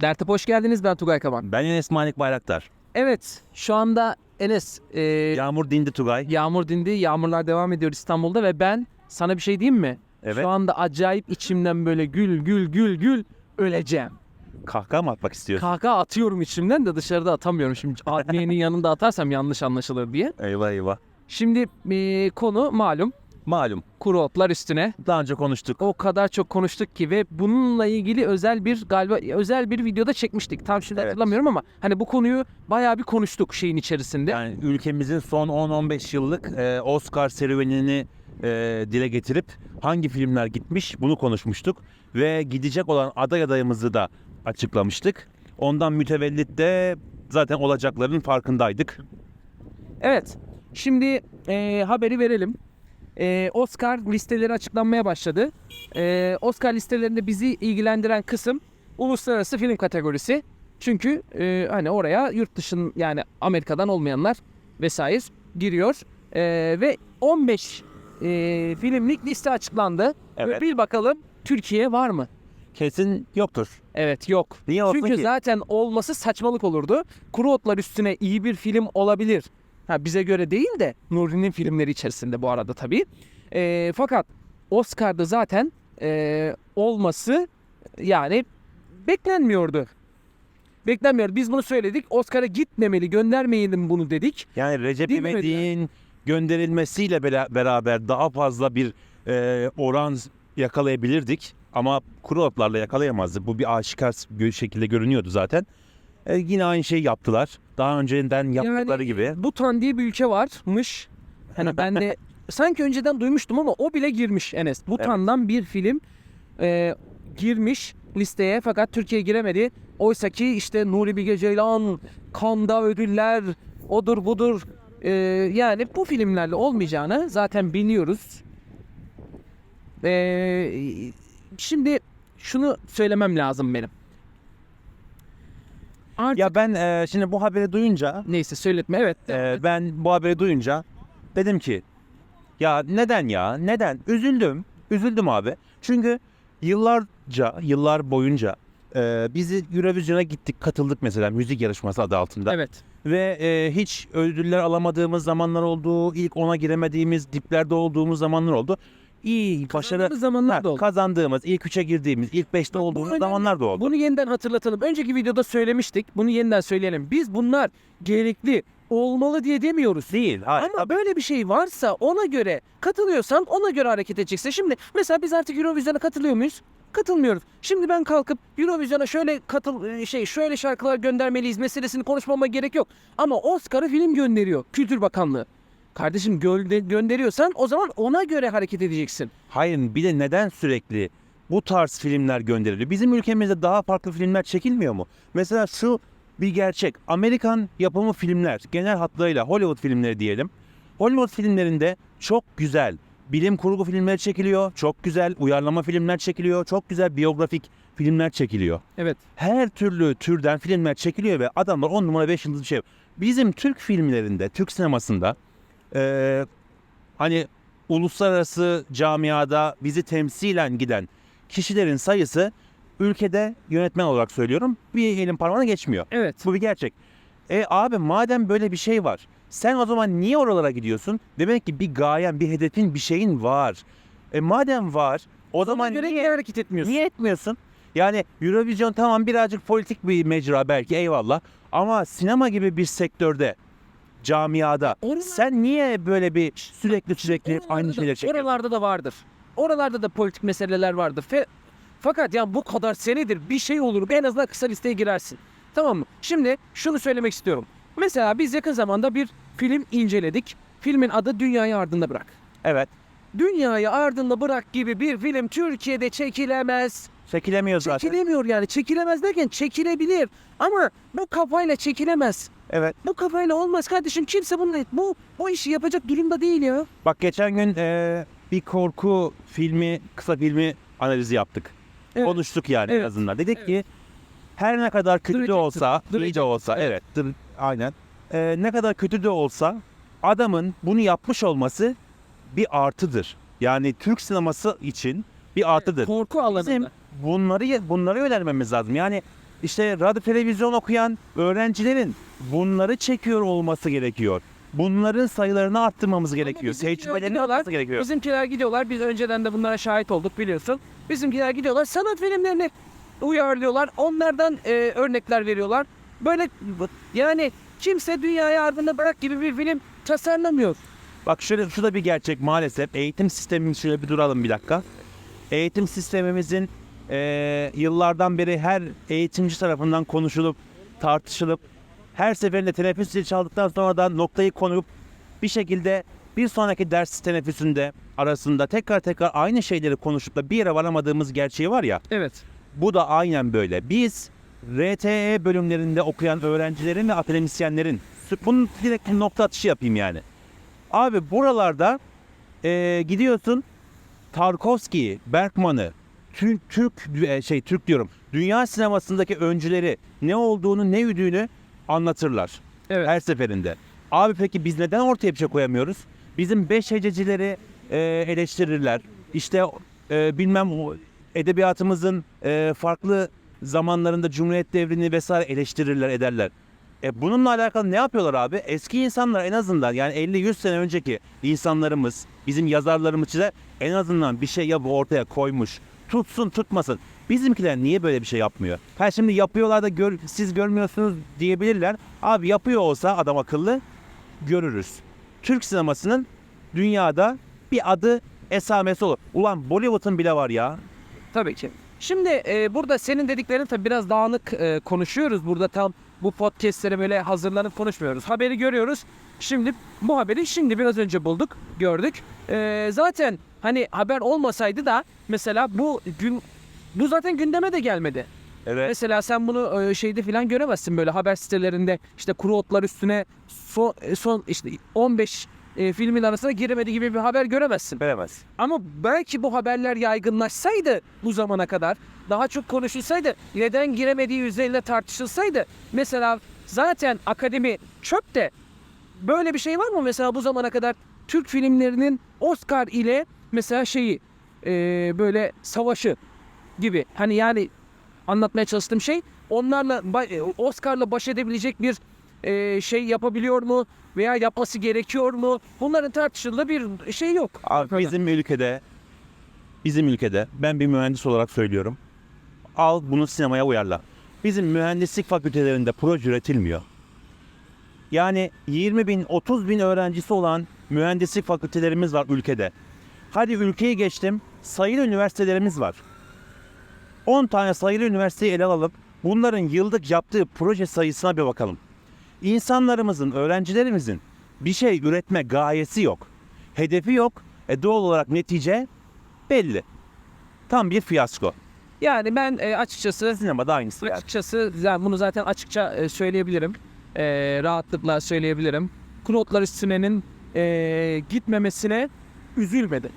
Dertip hoş geldiniz. Ben Tugay Kaban. Ben Enes Manik Bayraktar. Evet, şu anda Enes, e, Yağmur dindi Tugay. yağmur dindi. Yağmurlar devam ediyor İstanbul'da ve ben sana bir şey diyeyim mi? Evet. Şu anda acayip içimden böyle gül gül gül gül öleceğim. Kahkaha mı atmak istiyorsun? Kahkaha atıyorum içimden de dışarıda atamıyorum. Şimdi adliyenin yanında atarsam yanlış anlaşılır diye. eyvah eyvah. Şimdi e, konu malum. Malum. Kuru otlar üstüne. Daha önce konuştuk. O kadar çok konuştuk ki ve bununla ilgili özel bir galiba özel bir videoda çekmiştik. Tam şimdi Evet. hatırlamıyorum ama hani bu konuyu bayağı bir konuştuk şeyin içerisinde. Yani ülkemizin son 10-15 yıllık e, Oscar serüvenini e, dile getirip hangi filmler gitmiş bunu konuşmuştuk. Ve gidecek olan aday adayımızı da açıklamıştık. Ondan mütevellit de zaten olacakların farkındaydık. Evet. Şimdi e, haberi verelim. E, Oscar listeleri açıklanmaya başladı. E, Oscar listelerinde bizi ilgilendiren kısım uluslararası film kategorisi. Çünkü e, hani oraya yurt dışın yani Amerika'dan olmayanlar vesaire giriyor. E, ve 15 e, filmlik liste açıklandı. Evet. Ve bir bakalım Türkiye var mı? Kesin yoktur. Evet yok. Niye Çünkü ki? zaten olması saçmalık olurdu. Kuru otlar üstüne iyi bir film olabilir. Ha bize göre değil de Nuri'nin filmleri içerisinde bu arada tabii. Ee, fakat Oscar'da zaten ee, olması yani beklenmiyordu. Beklenmiyordu. Biz bunu söyledik. Oscar'a gitmemeli, göndermeyelim bunu dedik. Yani Recep? İvedik'in gönderilmesiyle bera- beraber daha fazla bir e, oran yakalayabilirdik. Ama kuru otlarla yakalayamazdık. Bu bir aşikar şekilde görünüyordu zaten. E, yine aynı şeyi yaptılar. Daha önceden yaptıkları Yani- gibi. Butan diye bir ülke varmış. Hani ben de sanki önceden duymuştum ama o bile girmiş Enes. Butan'dan bir film e, girmiş listeye fakat Türkiye giremedi. Oysa ki işte Nuri Bilge Ceylan, Kanda ödüller, odur budur. E, yani bu filmlerle olmayacağını zaten biliyoruz. E, şimdi şunu söylemem lazım benim. Artık Ya ben e, şimdi bu haberi duyunca neyse söyletme evet. e, ben bu haberi duyunca dedim ki ya neden ya? Neden? Üzüldüm. Üzüldüm abi. Çünkü yıllarca yıllar boyunca e, bizi Eurovision'a gittik katıldık mesela müzik yarışması adı altında. Evet. ve e, hiç ödüller alamadığımız zamanlar oldu ilk ona giremediğimiz diplerde olduğumuz zamanlar oldu iyi başarı Kazandığımız zamanlar da oldu. kazandığımız ilk üçe girdiğimiz ilk beşte olduğumuz önemli. zamanlar da oldu. Bunu yeniden hatırlatalım. Önceki videoda söylemiştik. Bunu yeniden söyleyelim. Biz bunlar gerekli, olmalı diye demiyoruz. Değil. Hayır. Ama böyle bir şey varsa ona göre katılıyorsan ona göre hareket edeceksin. Şimdi mesela biz artık Eurovision'a katılıyor muyuz? Katılmıyoruz. Şimdi ben kalkıp Eurovision'a şöyle katıl e, şey şöyle şarkılar göndermeliyiz meselesini konuşmama gerek yok. Ama Oscar'ı film gönderiyor Kültür Bakanlığı. Kardeşim gölde gönderiyorsan o zaman ona göre hareket edeceksin. Hayır bir de neden sürekli bu tarz filmler gönderiliyor? Bizim ülkemizde daha farklı filmler çekilmiyor mu? Mesela şu bir gerçek. Amerikan yapımı filmler genel hatlarıyla Hollywood filmleri diyelim. Hollywood filmlerinde çok güzel bilim kurgu filmleri çekiliyor. Çok güzel uyarlama filmler çekiliyor. Çok güzel biyografik filmler çekiliyor. Evet. Her türlü türden filmler çekiliyor ve adamlar 10 numara 5 yıldız bir şey. Bizim Türk filmlerinde, Türk sinemasında eee, hani uluslararası camiada bizi temsilen giden kişilerin sayısı ülkede yönetmen olarak söylüyorum bir elin parmağına geçmiyor. Evet. Bu bir gerçek. E abi madem böyle bir şey var sen o zaman niye oralara gidiyorsun? Demek ki bir gayen, bir hedefin, bir şeyin var. E madem var o Ona zaman göre niye hareket etmiyorsun? niye etmiyorsun? Yani Eurovision tamam birazcık politik bir mecra belki eyvallah. Ama sinema gibi bir sektörde, camiada Oralar- sen niye böyle bir sürekli sürekli Oralarda aynı şeyleri çekiyorsun? Oralarda da vardır. Oralarda da politik meseleler vardır. Fe- fakat ya bu kadar senedir bir şey olur. En azından kısa listeye girersin. Tamam mı? Şimdi şunu söylemek istiyorum. Mesela biz yakın zamanda bir film inceledik. Filmin adı Dünyayı Ardında Bırak. Evet. Dünyayı ardında bırak gibi bir film Türkiye'de çekilemez. Çekilemiyor zaten. Çekilemiyor yani. Çekilemez derken çekilebilir. Ama bu kafayla çekilemez. Evet. Bu kafayla olmaz kardeşim. Kimse bunu bu bu işi yapacak durumda değil ya. Bak geçen gün e, bir korku filmi, kısa filmi analizi yaptık. Evet. Konuştuk yani en Evet. azından. Dedik Evet. ki her ne kadar kötü de olsa, iyi de olsa, Evet. evet, dur- aynen. E, ne kadar kötü de olsa adamın bunu yapmış olması bir artıdır. Yani Türk sineması için bir artıdır. Korku alanında. Bizim bunları bunları önermemiz lazım. Yani işte radyo televizyon okuyan öğrencilerin bunları çekiyor olması gerekiyor. Bunların sayılarını arttırmamız gerekiyor. Tecrübelerini artması gerekiyor. Bizimkiler gidiyorlar. Biz önceden de bunlara şahit olduk biliyorsun. Bizimkiler gidiyorlar. Sanat filmlerini uyarlıyorlar. Onlardan e, örnekler veriyorlar. Böyle yani kimse dünyaya ardına bırak gibi bir film tasarlamıyor. Bak şöyle şu da bir gerçek maalesef. Eğitim sistemimiz şöyle bir duralım bir dakika. Eğitim sistemimizin eee, yıllardan beri her eğitimci tarafından konuşulup tartışılıp her seferinde teneffüs zili çaldıktan sonra da noktayı konup bir şekilde bir sonraki ders teneffüsünde arasında tekrar tekrar aynı şeyleri konuşup da bir yere varamadığımız gerçeği var ya Evet. bu da aynen böyle. Biz RTE bölümlerinde okuyan öğrencilerin ve akademisyenlerin bunun direkt nokta atışı yapayım yani. Abi buralarda eee, gidiyorsun Tarkovski'yi, Bergman'ı, Türk, Türk e, şey Türk diyorum. Dünya sinemasındaki öncüleri ne olduğunu, ne üdüğünü anlatırlar Evet. her seferinde. Abi peki biz neden ortaya bir şey koyamıyoruz? Bizim beş hececileri e, eleştirirler. İşte e, bilmem edebiyatımızın e, farklı zamanlarında Cumhuriyet devrini vesaire eleştirirler ederler. E bununla alakalı ne yapıyorlar abi? Eski insanlar en azından yani 50-100 sene önceki insanlarımız, bizim yazarlarımız çizer en azından bir şey ya bu ortaya koymuş. Tutsun tutmasın. Bizimkiler niye böyle bir şey yapmıyor? Ha şimdi yapıyorlar da gör, siz görmüyorsunuz diyebilirler. Abi yapıyor olsa adam akıllı görürüz. Türk sinemasının dünyada bir adı esamesi olur. Ulan Bollywood'un bile var ya. Tabii ki. Şimdi e, burada senin dediklerin tabii biraz dağınık e, konuşuyoruz. Burada tam bu podcastlere böyle hazırlanıp konuşmuyoruz. Haberi görüyoruz. Şimdi bu haberi şimdi biraz önce bulduk, gördük. E, zaten hani haber olmasaydı da mesela bu gün bu zaten gündeme de gelmedi. Evet. Mesela sen bunu e, şeyde falan göremezsin böyle haber sitelerinde işte kuru otlar üstüne son, e, son işte 15 e, filmin arasına giremedi gibi bir haber göremezsin. Veremez. Ama belki bu haberler yaygınlaşsaydı bu zamana kadar daha çok konuşulsaydı neden giremediği üzerine tartışılsaydı mesela zaten akademi çöp de böyle bir şey var mı mesela bu zamana kadar Türk filmlerinin Oscar ile mesela şeyi e, böyle savaşı gibi hani yani anlatmaya çalıştığım şey onlarla e, Oscar'la baş edebilecek bir e, şey yapabiliyor mu veya yapması gerekiyor mu? Bunların tartışıldığı bir şey yok. Abi bizim ülkede bizim ülkede ben bir mühendis olarak söylüyorum. Al bunu sinemaya uyarla. Bizim mühendislik fakültelerinde proje üretilmiyor. Yani 20 bin 30 bin öğrencisi olan mühendislik fakültelerimiz var ülkede. Hadi ülkeyi geçtim sayılı üniversitelerimiz var. 10 tane sayılı üniversiteyi ele alıp bunların yıllık yaptığı proje sayısına bir bakalım. İnsanlarımızın, öğrencilerimizin bir şey üretme gayesi yok. Hedefi yok. E doğal olarak netice belli. Tam bir fiyasko. Yani ben e, açıkçası Sinemada aynısı yani. açıkçası yani bunu zaten açıkça e, söyleyebilirim. E, rahatlıkla söyleyebilirim. Klotlar üstünenin e, gitmemesine üzülmedi.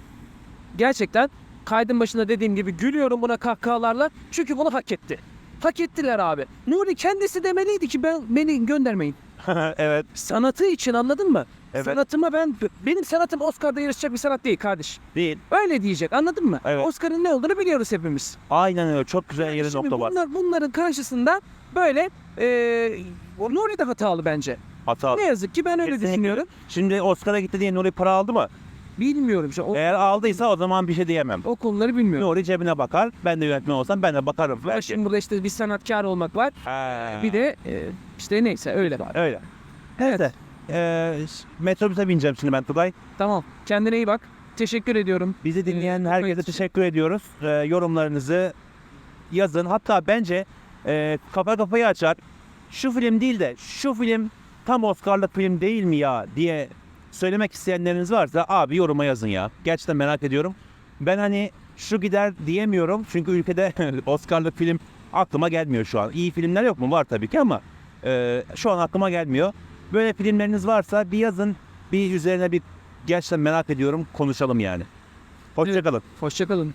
Gerçekten kaydın başında dediğim gibi gülüyorum buna kahkahalarla. Çünkü bunu hak etti. Hak ettiler abi. Nuri kendisi demeliydi ki ben beni göndermeyin. evet. Sanatı için anladın mı? Evet. Sanatıma ben benim sanatım Oscar'da yarışacak bir sanat değil kardeş. Değil. Öyle diyecek anladın mı? Evet. Oscar'ın ne olduğunu biliyoruz hepimiz. Aynen öyle. Çok güzel yeri nokta var. bunlar, bunların karşısında böyle e, Nuri de hatalı bence. Hata. Ne yazık ki ben öyle Kesinlikle. düşünüyorum. Şimdi Oscar'a gitti diye Nuri para aldı mı? Bilmiyorum işte o, Eğer aldıysa o zaman bir şey diyemem. o konuları bilmiyorum. Nuri cebine bakar. Ben de yönetmen olsam ben de bakarım. Ama Belki. Şimdi burada işte bir sanatkar olmak var. Ha. Bir de e, işte neyse öyle var. Öyle. Evet. Evet. Ee, metrobüse bineceğim şimdi ben Tugay. Tamam. Kendine iyi bak. Teşekkür ediyorum. Bizi dinleyen Ee, herkese teşekkür ediyoruz. Ee, yorumlarınızı yazın. Hatta bence e, kafa kafayı açar. Şu film değil de şu film tam Oscar'lık film değil mi ya diye söylemek isteyenleriniz varsa abi yoruma yazın ya. Gerçekten merak ediyorum. Ben hani şu gider diyemiyorum. Çünkü ülkede Oscar'lık film aklıma gelmiyor şu an. İyi filmler yok mu? Var tabii ki ama e, şu an aklıma gelmiyor. Böyle filmleriniz varsa bir yazın. Bir üzerine bir gerçekten merak ediyorum. Konuşalım yani. Hoşçakalın. Hoşçakalın.